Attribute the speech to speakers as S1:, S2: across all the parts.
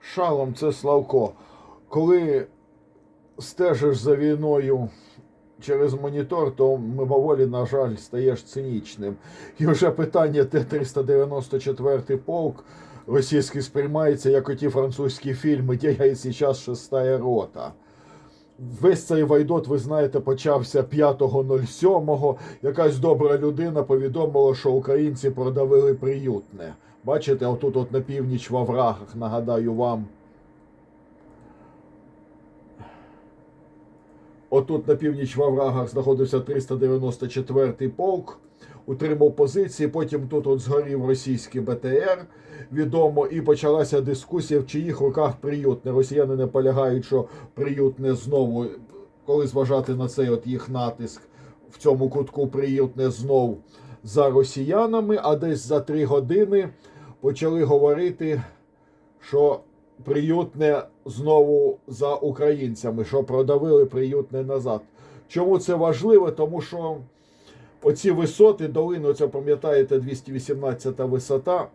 S1: Шалом це Славко. Коли стежиш за війною через монітор, то мимоволі, на жаль, стаєш цинічним. І вже питання Т-394 полк російський сприймається як оті французькі фільми «Де я і зараз шестая рота. Весь цей вайдот, ви знаєте, почався 5.07. Якась добра людина повідомила, що українці продавили приютне. Бачите, отут от на північ в оврагах, нагадаю вам. Отут на північ в оврагах знаходився 394-й полк, утримав позиції. Потім тут от згорів російський БТР, відомо, і почалася дискусія, в чиїх руках приютне. Росіяни не полягають, що приютне знову, коли зважати на цей от їх натиск в цьому кутку приютне знов за росіянами, а десь за три години почали говорити, що приютне знову за українцями, що продавили приютне назад. Чому це важливо? Тому що оці висоти, долину, це пам'ятаєте, 218 висота.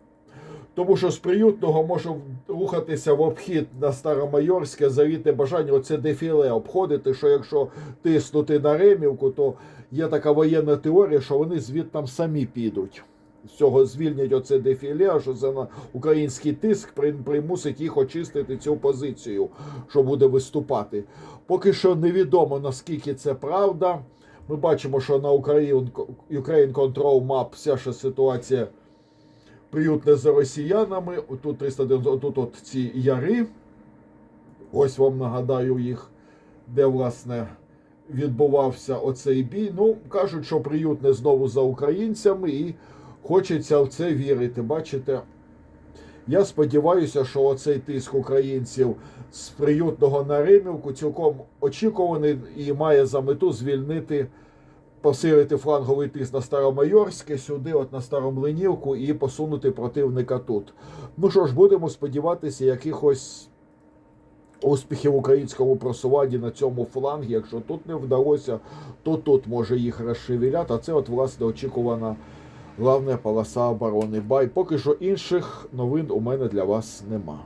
S1: Тому що з приютного може рухатися в обхід на Старомайорське, завіте бажання оце дефіле обходити, що якщо тиснути на Ремівку, то є така воєнна теорія, що вони звідтам самі підуть. З цього звільнять оце дефіле, що це на український тиск примусить їх очистити цю позицію, що буде виступати. Поки що невідомо наскільки це правда. Ми бачимо, що на Ukraine, Ukraine Control вся ще ситуація приютне за росіянами. Отут 390, отут от ці яри. Ось вам нагадаю їх, де власне відбувався оцей бій. Ну, кажуть, що приютне знову за українцями, і хочеться в це вірити. Бачите? Я сподіваюся, що оцей тиск українців з приютного на Римівку цілком очікуваний і має за мету звільнити, посилити фланговий тиск на Старомайорське, сюди, от на Старомлинівку, і посунути противника тут. Ну що ж, будемо сподіватися, якихось успіхів українському просуванні на цьому флангі. Якщо тут не вдалося, то тут може їх розшевеляти. А це, от, власне, очікувана главна полоса оборони. Бай. Поки що інших новин у мене для вас нема.